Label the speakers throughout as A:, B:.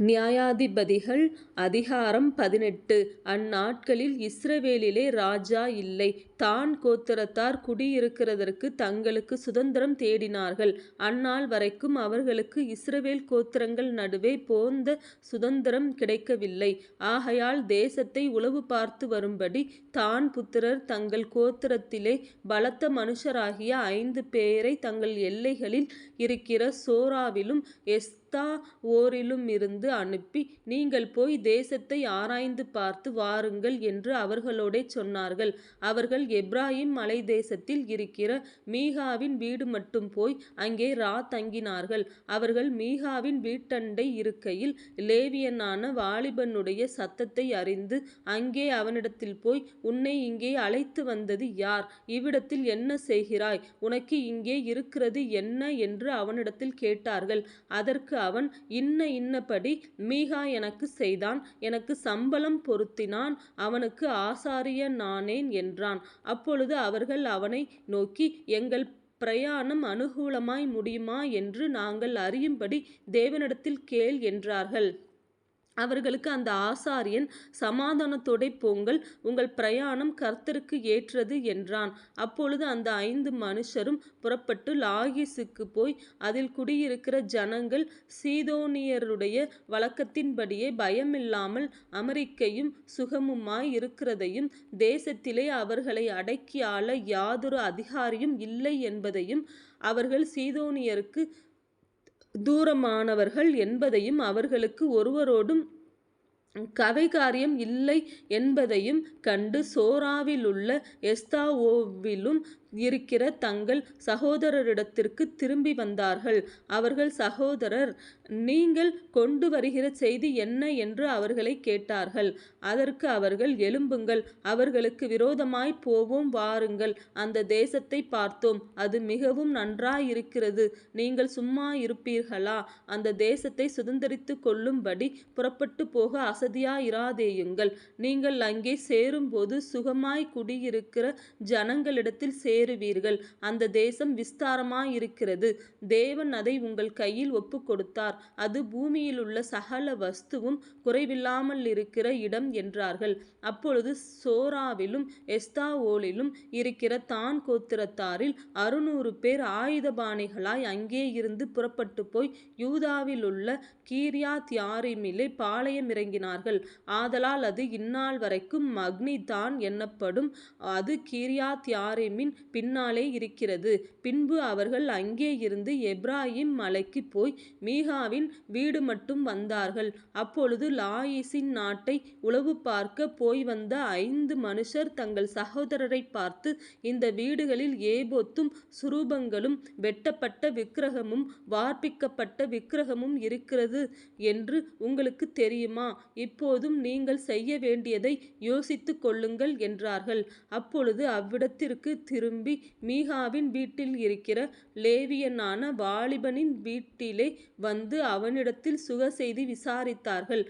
A: நியாயாதிபதிகள் அதிகாரம் பதினெட்டு அந்நாட்களில் இஸ்ரவேலிலே ராஜா இல்லை. தான் கோத்திரத்தார் குடியிருக்கிறதற்கு தங்களுக்கு சுதந்திரம் தேடினார்கள். அந்நாள் வரைக்கும் அவர்களுக்கு இஸ்ரவேல் கோத்திரங்கள் நடுவே போந்த சுதந்திரம் கிடைக்கவில்லை. ஆகையால் தேசத்தை உளவு பார்த்து வரும்படி தான் புத்திரர் தங்கள் கோத்திரத்திலே பலத்த மனுஷராகிய ஐந்து பேரை தங்கள் எல்லைகளில் இருக்கிற சோராவிலும் எஸ்தாவோலிலுமிருந்து அனுப்பி நீங்கள் போய் தேசத்தை ஆராய்ந்து பார்த்து வாருங்கள் என்று அவர்களோடே சொன்னார்கள். அவர்கள் இப்ராஹிம் மலை தேசத்தில் இருக்கிற மீகாவின் வீடு மட்டும் போய் அங்கே ரா தங்கினார்கள் அவர்கள் மீகாவின் வீட்டண்டை இருக்கையில் லேவியனான வாலிபனுடைய சத்தத்தை அறிந்து அங்கே அவனிடத்தில் போய் உன்னை இங்கே அழைத்து வந்தது யார்? இவ்விடத்தில் என்ன செய்கிறாய்? உனக்கு இங்கே இருக்கிறது என்ன? என்று அவனிடத்தில் கேட்டார்கள். அதற்கு அவன் இன்ன இன்னபடி மீகா எனக்கு செய்தான். எனக்கு சம்பளம் பொருத்தினான். அவனுக்கு ஆசாரிய நானேன் என்றான். அப்பொழுது அவர்கள் அவனை நோக்கி எங்கள் பிரயாணம் அனுகூலமாய் முடியுமா என்று நாங்கள் அறியும்படி தேவனிடத்தில் கேள் என்றார்கள். அவர்களுக்கு அந்த ஆசாரியன் சமாதானத்தோடே போங்கள் உங்கள் பிரயாணம் கர்த்தருக்கு ஏற்றது என்றான். அப்பொழுது அந்த ஐந்து மனுஷரும் புறப்பட்டு லாகிசுக்கு போய் அதில் குடியிருக்கிற ஜனங்கள் சீதோனியருடைய வழக்கத்தின்படியே பயமில்லாமல் அமெரிக்கையும் சுகமுமாய் இருக்கிறதையும் தேசத்திலே அவர்களை அடக்கி ஆள யாதொரு அதிகாரியும் இல்லை என்பதையும் அவர்கள் சீதோனியருக்கு தூரமானவர்கள் என்பதையும் அவர்களுக்கு ஒருவரோடும் கவைகாரியம் இல்லை என்பதையும் கண்டு சோராவிலுள்ள எஸ்தாவோவிலும் இருக்கிற தங்கள் சகோதரரிடத்திற்கு திரும்பி வந்தார்கள். அவர்கள் சகோதரர் நீங்கள் கொண்டு வருகிற செய்தி என்ன? என்று அவர்களைக் கேட்டார்கள். அதற்கு அவர்கள் எழும்புங்கள் அவர்களுக்கு விரோதமாய் போவோம் வாருங்கள் அந்த தேசத்தை பார்த்தோம் அது மிகவும் நன்றாயிருக்கிறது நீங்கள் சும்மா இருப்பீர்களா அந்த தேசத்தை சுதந்திரித்து கொள்ளும்படி புறப்பட்டுப் போக அசதியாயிராதேயுங்கள். நீங்கள் அங்கே சேரும்போது சுகமாய் குடியிருக்கிற ஜனங்களிடத்தில் சே சேருவீர்கள். அந்த தேசம் விஸ்தாரமாயிருக்கிறது. தேவன் அதை உங்கள் கையில் ஒப்புக்கொடுத்தார். அது பூமியிலுள்ள சகல வஸ்துவும் குறைவில்லாமல் இருக்கிற இடம் என்றார்கள். அப்பொழுது சோராவிலும் எஸ்தாவோலிலும் இருக்கிற தான் கோத்திரத்தாரில் அறுநூறு பேர் ஆயுதபாணிகளாய் அங்கே இருந்து புறப்பட்டு போய் யூதாவிலுள்ள பாளையம் இறங்கினார்கள் ஆதலால் அது இந்நாள் வரைக்கும் அக்னி தான் என்னப்படும். அது கீரியா தியாரிமின் பின்னாலே இருக்கிறது. பின்பு அவர்கள் அங்கே இருந்து எப்பிராயீம் மலைக்குப் போய் மீகாவின் வீடு மட்டும் வந்தார்கள். அப்பொழுது லாயீசின் நாட்டை உளவு பார்க்க போய் வந்த ஐந்து மனுஷர் தங்கள் சகோதரரைப் பார்த்து இந்த வீடுகளில் ஏபோத்தும் சுரூபங்களும் வெட்டப்பட்ட விக்கிரகமும் வார்ப்பிக்கப்பட்ட விக்கிரகமும் இருக்கிறது என்று உங்களுக்குத் தெரியுமா? இப்போதும் நீங்கள் செய்யவேண்டியதை யோசித்துக் கொள்ளுங்கள் என்றார்கள். அப்பொழுது அவ்விடத்திற்கு திரும்பி மீகாவின் வீட்டில் இருக்கிற லேவியனான வாலிபனின் வீட்டிலே வந்து அவனிடத்தில் சுகசெய்தி விசாரித்தார்கள்.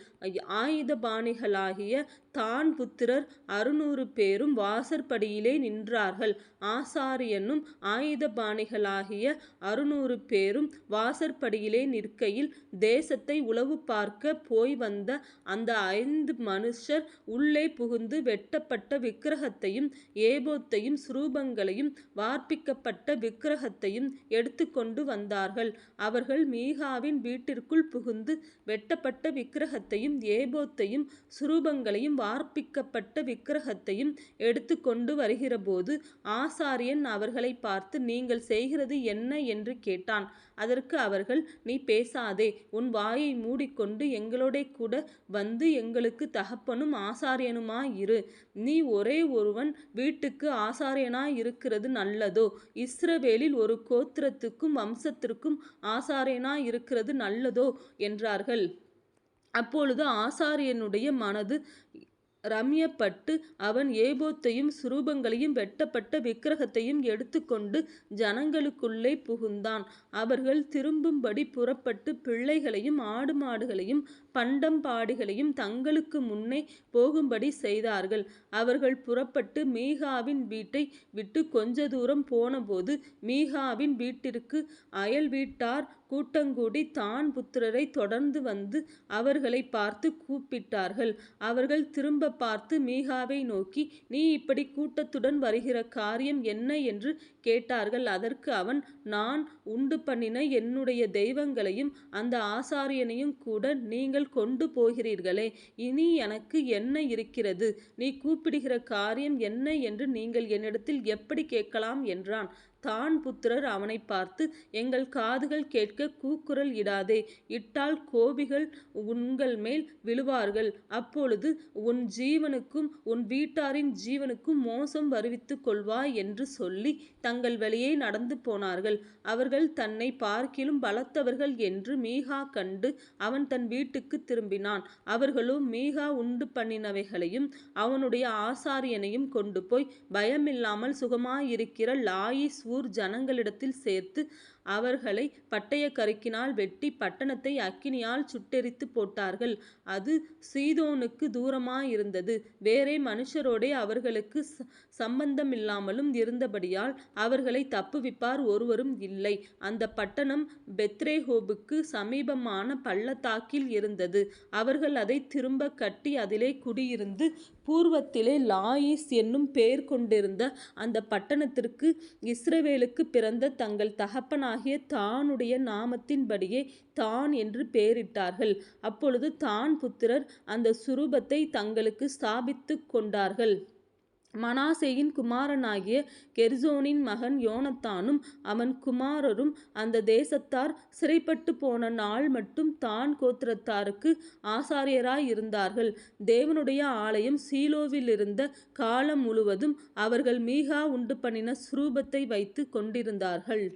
A: ஆயுதபாணிகளாகிய தான் புத்திரர் அறுநூறு பேரும் வாசற்படியிலே நின்றார்கள். ஆசாரியனும் ஆயுதபாணிகளாகிய அறுநூறு பேரும் வாசற்படியிலே நிற்கையில் தேசத்தை உளவு பார்க்க போய் வந்த அந்த ஐந்து மனுஷர் உள்ளே புகுந்து வெட்டப்பட்ட விக்கிரகத்தையும் ஏபோத்தையும் சுரூபங்களையும் வார்ப்பிக்கப்பட்ட விக்கிரகத்தையும் எடுத்துக்கொண்டு வந்தார்கள். அவர்கள் மீகாவின் வீட்டிற்குள் புகுந்து வெட்டப்பட்ட விக்கிரகத்தையும் ஏபோத்தையும் சுரூபங்களையும் வார்ப்பிக்கப்பட்ட விக்கிரகத்தையும் எடுத்துக்கொண்டு வருகிறபோது ஆசாரியன் அவர்களை பார்த்து நீங்கள் செய்கிறது என்ன? என்று கேட்டான். அதற்கு அவர்கள் நீ பேசாதே உன் வாயை மூடிக்கொண்டு எங்களோட கூட வந்து எங்களுக்கு தகப்பனும் ஆசாரியனுமாயிரு. நீ ஒரே ஒருவன் வீட்டுக்கு இருக்கிறது நல்லதோ? இஸ்ரவேலில் ஒரு கோத்திரத்துக்கும் வம்சத்திற்கும் ஆசாரியனாயிருக்கிறது நல்லதோ? என்றார்கள். அப்பொழுது ஆசாரியனுடைய மனது ரம்யப்பட்டு அவன் ஏபோத்தையும் சுரூபங்களையும் வெட்டப்பட்ட விக்கிரகத்தையும் எடுத்துக்கொண்டு ஜனங்களுக்குள்ளே புகுந்தான். அவர்கள் திரும்பும்படி புறப்பட்டு பிள்ளைகளையும் ஆடு மாடுகளையும் பண்டம்பாடிகளையும் தங்களுக்கு முன்னே போகும்படி செய்தார்கள். அவர்கள் புறப்பட்டு மீகாவின் வீட்டை விட்டுக் கொஞ்ச தூரம் போனபோது மீகாவின் வீட்டிற்கு அயல்வீட்டார் கூட்டங்கூடி தான் புத்திரரை தொடர்ந்து வந்து அவர்களை பார்த்து கூப்பிட்டார்கள். அவர்கள் திரும்ப பார்த்து மீகாவை நோக்கி நீ இப்படி கூட்டத்துடன் வருகிற காரியம் என்ன என்று கேட்டார்கள். அதற்கு அவன் நான் உண்டு பண்ணின என்னுடைய தெய்வங்களையும் அந்த ஆசாரியனையும் கூட நீங்கள் கொண்டு போகிறீர்களே. இனி எனக்கு என்ன இருக்கிறது? நீ கூப்பிடுகிற காரியம் என்ன என்று நீங்கள் என்னிடத்தில் எப்படி கேட்கலாம்? என்றான். தான் புத்திரர் அவனை பார்த்து எங்கள் காதுகள் கேட்க கூக்குரல் இடாதே இட்டால் கோபிகள் உங்கள் மேல் விழுவார்கள். அப்பொழுது உன் ஜீவனுக்கும் உன் வீட்டாரின் ஜீவனுக்கும் மோசம் வருவித்துக் கொள்வாய் என்று சொல்லி தங்கள் வழியே நடந்து போனார்கள். அவர்கள் தன்னை பார்க்கிலும் பலத்தவர்கள் என்று மீகா கண்டு அவன் தன் வீட்டுக்கு திரும்பினான். அவர்களும் மீகா உண்டு பண்ணினவைகளையும் அவனுடைய ஆசாரியனையும் கொண்டு போய் பயமில்லாமல் சுகமாயிருக்கிற லாயிஸ் ஊர் ஜனங்களிடத்தில் சேர்த்து அவர்களை பட்டய கருக்கினால் வெட்டி பட்டணத்தை அக்கினியால் சுட்டெரித்து போட்டார்கள். அது சீதோனுக்கு தூரமாயிருந்தது. வேறே மனுஷரோடே அவர்களுக்கு சம்பந்தமில்லாமலும் இருந்தபடியால் அவர்களை தப்புவிப்பார் ஒருவரும் இல்லை. அந்த பட்டணம் பெத்ரேஹோபுக்கு சமீபமான பள்ளத்தாக்கில் இருந்தது. அவர்கள் அதை திரும்ப கட்டி அதிலே குடியிருந்து பூர்வத்திலே லாயிஸ் என்னும் பெயர் கொண்டிருந்த அந்த பட்டணத்திற்கு இஸ்ரவேலுக்கு பிறந்த தங்கள் தகப்பனாகிய தானுடைய நாமத்தின்படியே தான் என்று பெயரிட்டார்கள். அப்பொழுது தான் புத்திரர் அந்த சுரூபத்தை தங்களுக்கு ஸ்தாபித்து கொண்டார்கள். மனாசேயின் குமாரனாகிய கெர்சோனின் மகன் யோனத்தானும் அவன் குமாரரும் அந்த தேசத்தார் சிறைப்பட்டு போன நாள் மட்டும் தான் கோத்திரத்தாருக்கு ஆசாரியராய் இருந்தார்கள். தேவனுடைய ஆலயம் சீலோவிலிருந்த காலம் முழுவதும் அவர்கள் மீகா உண்டு பண்ணின சுரூபத்தை வைத்து கொண்டிருந்தார்கள்.